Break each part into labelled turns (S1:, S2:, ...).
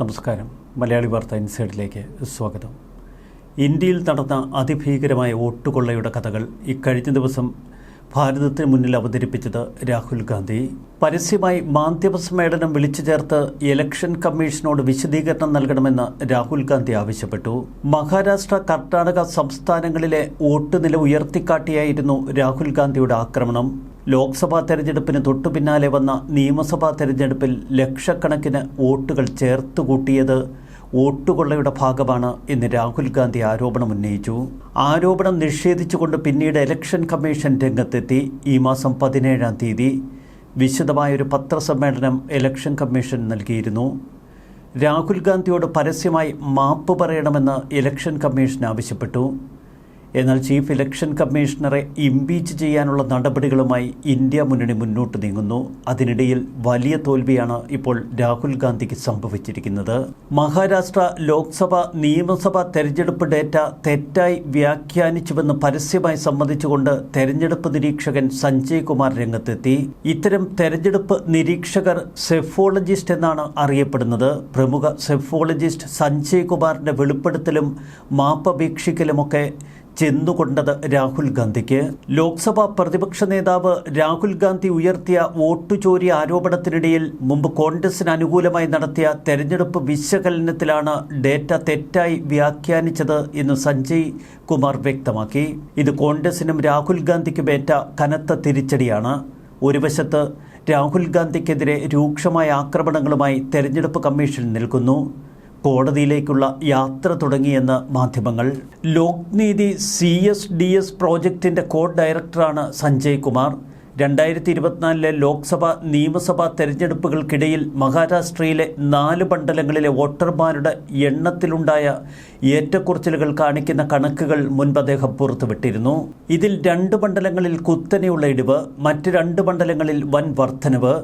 S1: നമസ്കാരം. മലയാളി വാർത്ത ഇൻസൈഡിലേക്ക് സ്വാഗതം. ഇന്ത്യയിൽ നടന്ന അതിഭീകരമായ വോട്ടുകൊള്ളയുടെ കഥകൾ ഇക്കഴിഞ്ഞ ദിവസം ഭാരതത്തിന് മുന്നിൽ അവതരിപ്പിച്ചത് രാഹുൽ ഗാന്ധി. പരസ്യമായി മാധ്യമ സമ്മേളനം വിളിച്ചു ചേർത്ത് ഇലക്ഷൻ കമ്മീഷനോട് വിശദീകരണം നൽകണമെന്ന് രാഹുൽ ഗാന്ധി ആവശ്യപ്പെട്ടു. മഹാരാഷ്ട്ര കർണാടക സംസ്ഥാനങ്ങളിലെ വോട്ട് നില ഉയർത്തിക്കാട്ടിയായിരുന്നു രാഹുൽ ഗാന്ധിയുടെ ആക്രമണം. ലോക്സഭാ തെരഞ്ഞെടുപ്പിന് തൊട്ടു പിന്നാലെ വന്ന നിയമസഭാ തെരഞ്ഞെടുപ്പിൽ ലക്ഷക്കണക്കിന് വോട്ടുകൾ ചേർത്തുകൂട്ടിയത് വോട്ടുകൊള്ളയുടെ ഭാഗമാണ് എന്ന് രാഹുൽ ഗാന്ധി ആരോപണം ഉന്നയിച്ചു. ആരോപണം നിഷേധിച്ചുകൊണ്ട് പിന്നീട് ഇലക്ഷൻ കമ്മീഷൻ രംഗത്തെത്തി. ഈ മാസം പതിനേഴാം തീയതി വിശദമായൊരു പത്രസമ്മേളനം ഇലക്ഷൻ കമ്മീഷൻ നൽകിയിരുന്നു. രാഹുൽ ഗാന്ധിയോട് പരസ്യമായി മാപ്പ് പറയണമെന്ന് ഇലക്ഷൻ കമ്മീഷൻ ആവശ്യപ്പെട്ടു. എന്നാൽ ചീഫ് ഇലക്ഷൻ കമ്മീഷണറെ ഇംപീച്ച് ചെയ്യാനുള്ള നടപടികളുമായി ഇന്ത്യ മുന്നണി മുന്നോട്ട് നീങ്ങുന്നു. അതിനിടയിൽ വലിയ തോൽവിയാണ് ഇപ്പോൾ രാഹുൽ ഗാന്ധിക്ക് സംഭവിച്ചിരിക്കുന്നത്. മഹാരാഷ്ട്ര ലോക്സഭ നിയമസഭാ തെരഞ്ഞെടുപ്പ് ഡേറ്റ തെറ്റായി വ്യാഖ്യാനിച്ചുവെന്ന് പരസ്യമായി സമ്മതിച്ചുകൊണ്ട് തെരഞ്ഞെടുപ്പ് നിരീക്ഷകൻ സഞ്ജയ് കുമാർ രംഗത്തെത്തി. ഇത്തരം തെരഞ്ഞെടുപ്പ് നിരീക്ഷകർ സെഫോളജിസ്റ്റ് എന്നാണ് അറിയപ്പെടുന്നത്. പ്രമുഖ സെഫോളജിസ്റ്റ് സഞ്ജയ് കുമാറിന്റെ വെളിപ്പെടുത്തലും മാപ്പപേക്ഷിക്കലുമൊക്കെ ചെന്നുകൊണ്ടത് രാഹുൽ ഗാന്ധിക്ക്. ലോക്സഭാ പ്രതിപക്ഷ നേതാവ് രാഹുൽ ഗാന്ധി ഉയർത്തിയ വോട്ടുചോരി ആരോപണത്തിനിടയിൽ മുമ്പ് കോൺഗ്രസിന് അനുകൂലമായി നടത്തിയ തെരഞ്ഞെടുപ്പ് വിശകലനത്തിലാണ് ഡേറ്റ തെറ്റായി വ്യാഖ്യാനിച്ചത് എന്ന് സഞ്ജയ് കുമാർ വ്യക്തമാക്കി. ഇത് കോൺഗ്രസിനും രാഹുൽ ഗാന്ധിക്കും ഏറ്റ കനത്ത തിരിച്ചടിയാണ്. ഒരു വശത്ത് രാഹുൽ ഗാന്ധിക്കെതിരെ രൂക്ഷമായ ആക്രമണങ്ങളുമായി തെരഞ്ഞെടുപ്പ് കമ്മീഷൻ നിൽക്കുന്നു. കോടതിയിലേക്കുള്ള യാത്ര തുടങ്ങിയെന്ന് മാധ്യമങ്ങൾ. Lokniti C S D S പ്രോജക്റ്റിന്റെ കോ ഡയറക്ടറാണ് സഞ്ജയ് കുമാർ. രണ്ടായിരത്തി ഇരുപത്തിനാലിലെ ലോക്സഭ നിയമസഭാ തെരഞ്ഞെടുപ്പുകൾക്കിടയിൽ മഹാരാഷ്ട്രയിലെ നാല് മണ്ഡലങ്ങളിലെ വോട്ടർമാരുടെ എണ്ണത്തിലുണ്ടായ ഏറ്റക്കുറച്ചിലുകൾ കാണിക്കുന്ന കണക്കുകൾ മുൻപ് അദ്ദേഹം പുറത്തുവിട്ടിരുന്നു. ഇതിൽ രണ്ട് മണ്ഡലങ്ങളിൽ കുത്തനെയുള്ള ഇടിവ് മറ്റ് രണ്ട് മണ്ഡലങ്ങളിൽ വൻ വർധനവ്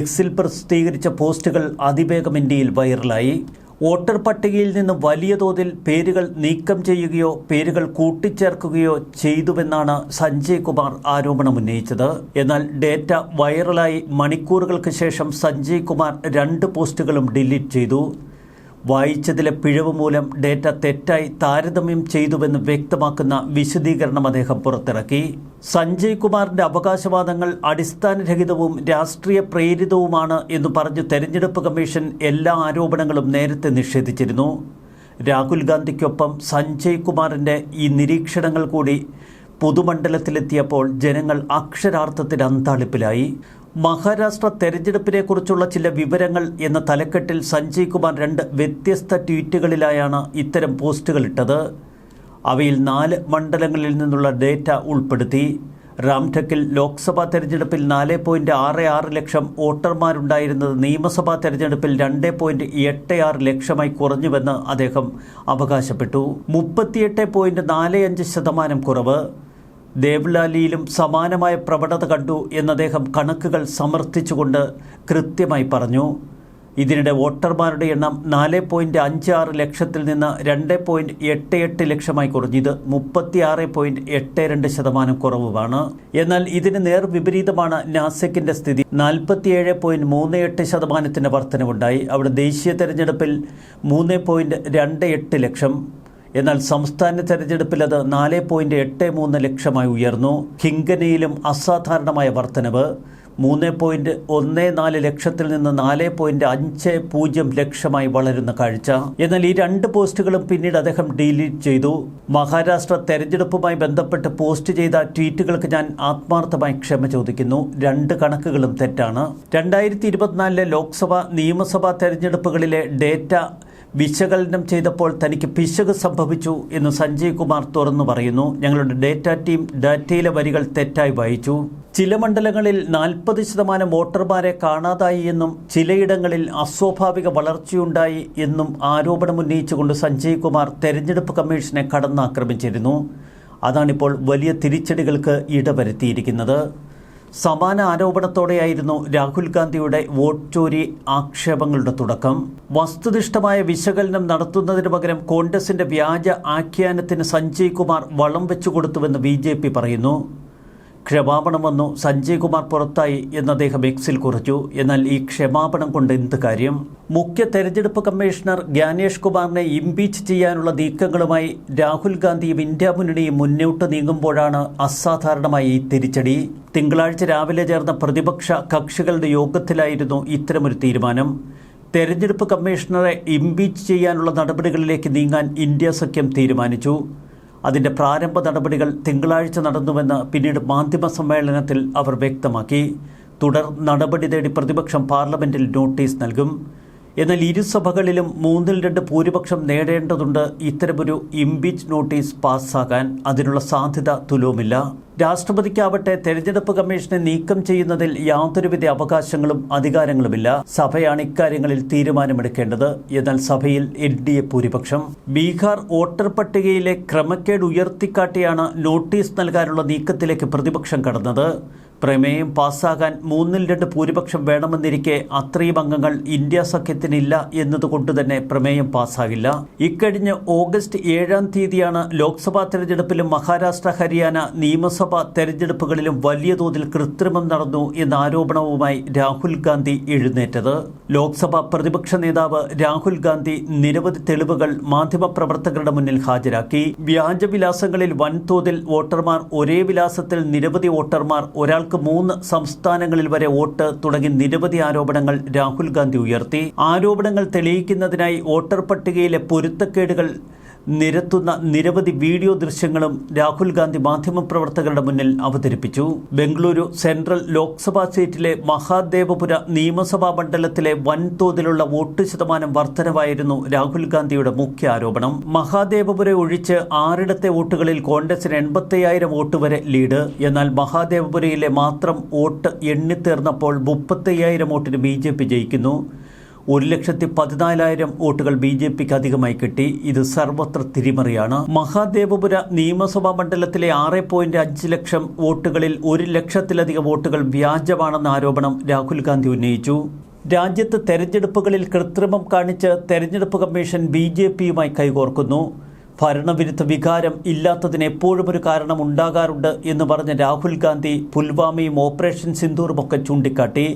S1: എക്സിൽ പ്രസിദ്ധീകരിച്ച പോസ്റ്റുകൾ അതിവേഗം ഇന്ത്യയിൽ വൈറലായി. വോട്ടർ പട്ടികയിൽ നിന്ന് വലിയ തോതിൽ പേരുകൾ നീക്കം ചെയ്യുകയോ പേരുകൾ കൂട്ടിച്ചേർക്കുകയോ ചെയ്തുവെന്നാണ് സഞ്ജയ് കുമാർ ആരോപണം ഉന്നയിച്ചത്. എന്നാൽ ഡേറ്റ വൈറലായി മണിക്കൂറുകൾക്ക് ശേഷം സഞ്ജയ് കുമാർ രണ്ട് പോസ്റ്റുകളും ഡിലീറ്റ് ചെയ്തു. വായിച്ചതിലെ പിഴവ് മൂലം ഡേറ്റ തെറ്റായി താരതമ്യം ചെയ്തുവെന്ന് വ്യക്തമാക്കുന്ന വിശദീകരണം അദ്ദേഹം പുറത്തിറക്കി. സഞ്ജയ് കുമാറിന്റെ അവകാശവാദങ്ങൾ അടിസ്ഥാനരഹിതവും രാഷ്ട്രീയ പ്രേരിതവുമാണ് എന്ന് പറഞ്ഞ് തെരഞ്ഞെടുപ്പ് കമ്മീഷൻ എല്ലാ ആരോപണങ്ങളും നേരത്തെ നിഷേധിച്ചിരുന്നു. രാഹുൽ ഗാന്ധിക്കൊപ്പം സഞ്ജയ് കുമാറിന്റെ ഈ നിരീക്ഷണങ്ങൾ കൂടി പൊതുമണ്ഡലത്തിലെത്തിയപ്പോൾ ജനങ്ങൾ അക്ഷരാർത്ഥത്തിൽ അന്താളിപ്പിലായി. മഹാരാഷ്ട്ര തെരഞ്ഞെടുപ്പിനെക്കുറിച്ചുള്ള ചില വിവരങ്ങൾ എന്ന തലക്കെട്ടിൽ സഞ്ജയ് കുമാർ രണ്ട് വ്യത്യസ്ത ട്വീറ്റുകളിലായാണ് ഇത്തരം പോസ്റ്റുകൾ ഇട്ടത്. അവയിൽ നാല് മണ്ഡലങ്ങളിൽ നിന്നുള്ള ഡേറ്റ ഉൾപ്പെടുത്തി. റാംഠക്കിൽ ലോക്സഭാ തെരഞ്ഞെടുപ്പിൽ നാല് പോയിന്റ് ആറ് ആറ് ലക്ഷം വോട്ടർമാരുണ്ടായിരുന്നത് നിയമസഭാ തെരഞ്ഞെടുപ്പിൽ രണ്ട് പോയിന്റ് എട്ട് ആറ് ലക്ഷമായി കുറഞ്ഞുവെന്ന് അദ്ദേഹം അവകാശപ്പെട്ടു. മുപ്പത്തിയെട്ട് പോയിന്റ് നാല് അഞ്ച് ശതമാനം കുറവ്. ദേവ്ലാലിയിലും സമാനമായ പ്രവണത കണ്ടു എന്ന് അദ്ദേഹം കണക്കുകൾ സമർത്ഥിച്ചുകൊണ്ട് കൃത്യമായി പറഞ്ഞു. ഇതിനിടെ വോട്ടർമാരുടെ എണ്ണം നാല് പോയിന്റ് അഞ്ച് ആറ് ലക്ഷത്തിൽ നിന്ന് രണ്ട് പോയിന്റ് എട്ട് എട്ട് ലക്ഷമായി കുറഞ്ഞത് മുപ്പത്തി മുപ്പത്തിയാറ് പോയിന്റ് എട്ട് രണ്ട് ശതമാനം കുറവുമാണ്. എന്നാൽ ഇതിന് നേർ വിപരീതമാണ് നാസിക്കിന്റെ സ്ഥിതി. നാൽപ്പത്തിയേഴ് പോയിന്റ് മൂന്ന് എട്ട് ശതമാനത്തിന്റെ വർധനവുണ്ടായി. അവിടെ ദേശീയ തെരഞ്ഞെടുപ്പിൽ മൂന്ന് പോയിന്റ് രണ്ട് എട്ട് ലക്ഷം എന്നാൽ സംസ്ഥാന തെരഞ്ഞെടുപ്പിൽ അത് നാല് പോയിന്റ് എട്ട് മൂന്ന് ലക്ഷമായി ഉയർന്നു. ഹിങ്കനയിലും അസാധാരണമായ വർധനവ്. മൂന്ന് പോയിന്റ് ഒന്ന് നാല് ലക്ഷത്തിൽ നിന്ന് നാല് പോയിന്റ് അഞ്ച് പൂജ്യം ലക്ഷമായി വളരുന്ന കാഴ്ച. എന്നാൽ ഈ രണ്ട് പോസ്റ്റുകളും പിന്നീട് അദ്ദേഹം ഡിലീറ്റ് ചെയ്തു. മഹാരാഷ്ട്ര തെരഞ്ഞെടുപ്പുമായി ബന്ധപ്പെട്ട് പോസ്റ്റ് ചെയ്ത ട്വീറ്റുകൾക്ക് ഞാൻ ആത്മാർത്ഥമായി ക്ഷമ ചോദിക്കുന്നു. രണ്ട് കണക്കുകളും തെറ്റാണ്. രണ്ടായിരത്തി ഇരുപത്തിനാലിലെ ലോക്സഭ നിയമസഭാ തെരഞ്ഞെടുപ്പുകളിലെ ഡേറ്റ വിശകലനം ചെയ്തപ്പോൾ തനിക്ക് പിശക് സംഭവിച്ചു എന്ന് സഞ്ജയ് കുമാർ തുറന്നു പറയുന്നു. ഞങ്ങളുടെ ഡേറ്റ ടീം ഡാറ്റയിലെ വരികൾ തെറ്റായി വായിച്ചു. ചില മണ്ഡലങ്ങളിൽ നാൽപ്പത് ശതമാനം വോട്ടർമാരെ കാണാതായി എന്നും ചിലയിടങ്ങളിൽ അസ്വാഭാവിക വളർച്ചയുണ്ടായി എന്നും ആരോപണമുന്നയിച്ചുകൊണ്ട് സഞ്ജയ് കുമാർ തെരഞ്ഞെടുപ്പ് കമ്മീഷനെ കടന്നാക്രമിച്ചിരുന്നു. അതാണിപ്പോൾ വലിയ തിരിച്ചടികൾക്ക് ഇടവരുത്തിയിരിക്കുന്നത്. സമാന ആരോപണത്തോടെയായിരുന്നു രാഹുൽ ഗാന്ധിയുടെ വോട്ട് ചോരി ആക്ഷേപങ്ങളുടെ തുടക്കം. വസ്തുനിഷ്ഠമായ വിശകലനം നടത്തുന്നതിന് പകരം കോൺഗ്രസിന്റെ വ്യാജ ആഖ്യാനത്തിന് സഞ്ജയ് കുമാർ വളം വെച്ചു കൊടുത്തുവെന്ന് ബി പറയുന്നു. ക്ഷമാപണം വന്നു. സഞ്ജയ് കുമാർ പുറത്തായി എന്ന് അദ്ദേഹം എക്സിൽ കുറിച്ചു. എന്നാൽ ഈ ക്ഷമാപണം കൊണ്ട് എന്ത് കാര്യം? മുഖ്യ തെരഞ്ഞെടുപ്പ് കമ്മീഷണർ ജ്ഞാനേഷ് കുമാറിനെ ഇംപീച്ച് ചെയ്യാനുള്ള നീക്കങ്ങളുമായി രാഹുൽ ഗാന്ധിയും ഇന്ത്യ മുന്നണിയും മുന്നോട്ട് നീങ്ങുമ്പോഴാണ് അസാധാരണമായി ഈ തിരിച്ചടി. തിങ്കളാഴ്ച രാവിലെ ചേർന്ന പ്രതിപക്ഷ കക്ഷികളുടെ യോഗത്തിലായിരുന്നു ഇത്തരമൊരു തീരുമാനം. തെരഞ്ഞെടുപ്പ് കമ്മീഷണറെ ഇംപീച്ച് ചെയ്യാനുള്ള നടപടികളിലേക്ക് നീങ്ങാൻ ഇന്ത്യ സഖ്യം തീരുമാനിച്ചു. അതിന്റെ പ്രാരംഭ നടപടികൾ തിങ്കളാഴ്ച നടന്നുവെന്ന് പിന്നീട് മാധ്യമ സമ്മേളനത്തിൽ അവർ വ്യക്തമാക്കി. തുടർ നടപടി തേടി പ്രതിപക്ഷം പാർലമെന്റിൽ നോട്ടീസ് നൽകും. എന്നാൽ ഇരുസഭകളിലും മൂന്നിൽ രണ്ട് ഭൂരിപക്ഷം നേടേണ്ടതുണ്ട്. ഇത്തരമൊരു ഇംപീച്ച് നോട്ടീസ് പാസ്സാകാൻ അതിനുള്ള സാധ്യത തുലവുമില്ല. രാഷ്ട്രപതിക്കാവട്ടെ തെരഞ്ഞെടുപ്പ് കമ്മീഷനെ നീക്കം ചെയ്യുന്നതിൽ യാതൊരുവിധ അവകാശങ്ങളും അധികാരങ്ങളുമില്ല. സഭയാണ് ഇക്കാര്യങ്ങളിൽ തീരുമാനമെടുക്കേണ്ടത്. എന്നാൽ സഭയിൽ എൻ ഡി എ ഭൂരിപക്ഷം. ബീഹാർ വോട്ടർ പട്ടികയിലെ ക്രമക്കേട് ഉയർത്തിക്കാട്ടിയാണ് നോട്ടീസ് നൽകാനുള്ള നീക്കത്തിലേക്ക് പ്രതിപക്ഷം കടന്നത്. പ്രമേയം പാസ്സാകാൻ മൂന്നിൽ രണ്ട് ഭൂരിപക്ഷം വേണമെന്നിരിക്കെ അത്രയും അംഗങ്ങൾ ഇന്ത്യ സഖ്യത്തിനില്ല എന്നതുകൊണ്ട് തന്നെ പ്രമേയം പാസ്സാകില്ല. ഇക്കഴിഞ്ഞ ഓഗസ്റ്റ് ഏഴാം തീയതിയാണ് ലോക്സഭാ തെരഞ്ഞെടുപ്പിലും മഹാരാഷ്ട്ര ഹരിയാന നിയമസഭാ തെരഞ്ഞെടുപ്പുകളിലും വലിയ തോതിൽ കൃത്രിമം നടന്നു എന്ന ആരോപണവുമായി രാഹുൽ ഗാന്ധി എഴുന്നേറ്റത്. ലോക്സഭാ പ്രതിപക്ഷ നേതാവ് രാഹുൽ ഗാന്ധി നിരവധി തെളിവുകൾ മാധ്യമപ്രവർത്തകരുടെ മുന്നിൽ ഹാജരാക്കി. വ്യാജവിലാസങ്ങളിൽ വൻതോതിൽ വോട്ടർമാർ ഒരേ വിലാസത്തിൽ നിരവധി വോട്ടർമാർ ഒരാൾക്ക് മൂന്ന് സംസ്ഥാനങ്ങളിൽ വരെ വോട്ട് തുടങ്ങി നിരവധി ആരോപണങ്ങൾ രാഹുൽ ഗാന്ധി ഉയർത്തി. ആരോപണങ്ങൾ തെളിയിക്കുന്നതിനായി വോട്ടർ പട്ടികയിലെ പൊരുത്തക്കേടുകൾ നിരത്തുന്ന നിരവധി വീഡിയോ ദൃശ്യങ്ങളും രാഹുൽ ഗാന്ധി മാധ്യമപ്രവർത്തകരുടെ മുന്നിൽ അവതരിപ്പിച്ചു. ബംഗളൂരു സെൻട്രൽ ലോക്സഭാ സീറ്റിലെ മഹാദേവപുര നിയമസഭാ മണ്ഡലത്തിലെ വൻതോതിലുള്ള വോട്ട് ശതമാനം വർധനവായിരുന്നു രാഹുൽ ഗാന്ധിയുടെ മുഖ്യ ആരോപണം. മഹാദേവപുര ഒഴിച്ച് ആറിടത്തെ വോട്ടുകളിൽ കോൺഗ്രസിന് എൺപത്തയ്യായിരം വോട്ട് വരെ ലീഡ്. എന്നാൽ മഹാദേവപുരയിലെ മാത്രം വോട്ട് എണ്ണിത്തീർന്നപ്പോൾ മുപ്പത്തയ്യായിരം വോട്ടിന് ബി ജെ പി ജയിക്കുന്നു. ഒരു ലക്ഷത്തി പതിനാലായിരം വോട്ടുകൾ ബി ജെ പിക്ക് അധികമായി കിട്ടി. ഇത് സർവത്ര തിരിമറിയാണ്. മഹാദേവപുര നിയമസഭാ മണ്ഡലത്തിലെ ആറ് പോയിന്റ് അഞ്ച് ലക്ഷം വോട്ടുകളിൽ ഒരു ലക്ഷത്തിലധികം വോട്ടുകൾ വ്യാജമാണെന്ന ആരോപണം രാഹുൽ ഗാന്ധി ഉന്നയിച്ചു. രാജ്യത്ത് തെരഞ്ഞെടുപ്പുകളിൽ കൃത്രിമം കാണിച്ച് തെരഞ്ഞെടുപ്പ് കമ്മീഷൻ ബി ജെ പിയുമായി കൈകോർക്കുന്നു. ഭരണവിരുദ്ധ വികാരം ഇല്ലാത്തതിന് എപ്പോഴും ഒരു കാരണം ഉണ്ടാകാറുണ്ട് എന്ന് പറഞ്ഞ രാഹുൽ ഗാന്ധി പുൽവാമയും ഓപ്പറേഷൻ സിന്ധൂറുമൊക്കെ ചൂണ്ടിക്കാട്ടി.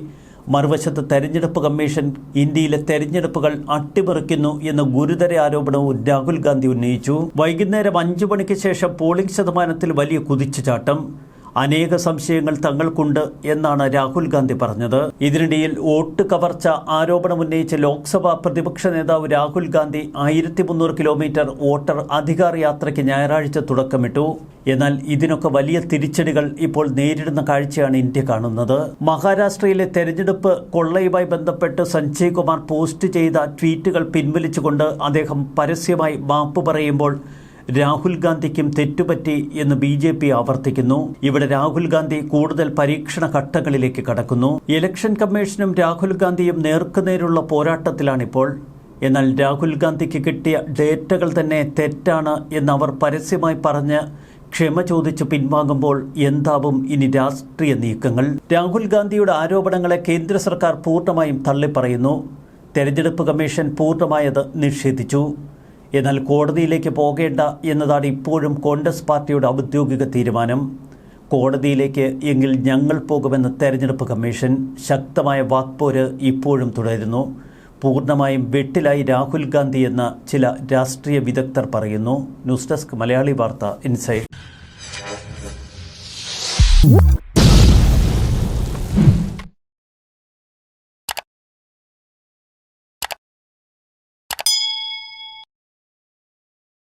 S1: മറുവശത്ത് തെരഞ്ഞെടുപ്പ് കമ്മീഷൻ ഇന്ത്യയിലെ തെരഞ്ഞെടുപ്പുകൾ അട്ടിമറിക്കുന്നു എന്ന ഗുരുതര ആരോപണവും രാഹുൽ ഗാന്ധി ഉന്നയിച്ചു. വൈകുന്നേരം അഞ്ചു മണിക്ക് ശേഷം പോളിംഗ് ശതമാനത്തിൽ വലിയ കുതിച്ചുചാട്ടം. അനേക സംശയങ്ങൾ തങ്ങൾക്കുണ്ട് എന്നാണ് രാഹുൽ ഗാന്ധി പറഞ്ഞത്. ഇതിനിടയിൽ വോട്ട് കവർച്ച ആരോപണമുന്നയിച്ച് ലോക്സഭാ പ്രതിപക്ഷ നേതാവ് രാഹുൽ ഗാന്ധി ആയിരത്തി മുന്നൂറ് കിലോമീറ്റർ വോട്ടർ അധികാർ യാത്രയ്ക്ക് ഞായറാഴ്ച തുടക്കമിട്ടു. എന്നാൽ ഇതിനൊക്കെ വലിയ തിരിച്ചടികൾ ഇപ്പോൾ നേരിടുന്ന കാഴ്ചയാണ് ഇന്ത്യ കാണുന്നത്. മഹാരാഷ്ട്രയിലെ തെരഞ്ഞെടുപ്പ് കൊള്ളയുമായി ബന്ധപ്പെട്ട് സഞ്ജയ് കുമാർ പോസ്റ്റ് ചെയ്ത ട്വീറ്റുകൾ പിൻവലിച്ചുകൊണ്ട് അദ്ദേഹം പരസ്യമായി മാപ്പ് പറയുമ്പോൾ രാഹുൽ ഗാന്ധിക്കും തെറ്റുപറ്റി എന്ന് ബി ജെ പി ആവർത്തിക്കുന്നു. ഇവിടെ രാഹുൽ ഗാന്ധി കൂടുതൽ പരീക്ഷണ ഘട്ടങ്ങളിലേക്ക് കടക്കുന്നു. ഇലക്ഷൻ കമ്മീഷനും രാഹുൽ ഗാന്ധിയും നേർക്കുനേരുള്ള പോരാട്ടത്തിലാണിപ്പോൾ. എന്നാൽ രാഹുൽ ഗാന്ധിക്ക് കിട്ടിയ ഡേറ്റകൾ തന്നെ തെറ്റാണ് എന്ന് അവർ പരസ്യമായി പറഞ്ഞ് ക്ഷമ ചോദിച്ച് പിൻവാങ്ങുമ്പോൾ എന്താവും ഇനി രാഷ്ട്രീയ നീക്കങ്ങൾ? രാഹുൽ ഗാന്ധിയുടെ ആരോപണങ്ങളെ കേന്ദ്ര സർക്കാർ പൂർണമായും തള്ളിപ്പറയുന്നു. തെരഞ്ഞെടുപ്പ് കമ്മീഷൻ പൂർണമായത് നിഷേധിച്ചു. എന്നാൽ കോടതിയിലേക്ക് പോകേണ്ട എന്നതാണ് ഇപ്പോഴും കോൺഗ്രസ് പാർട്ടിയുടെ ഔദ്യോഗിക തീരുമാനം. കോടതിയിലേക്ക് എങ്കിൽ ഞങ്ങൾ പോകുമെന്ന് തെരഞ്ഞെടുപ്പ് കമ്മീഷൻ ശക്തമായ വാക്പോര് ഇപ്പോഴും തുടരുന്നു. പൂർണമായും വെട്ടിലായി രാഹുൽ ഗാന്ധി എന്ന ചില രാഷ്ട്രീയ വിദഗ്ധർ പറയുന്നു. ന്യൂസ് ഡെസ്ക് മലയാളി വാർത്ത ഇൻസൈഡ്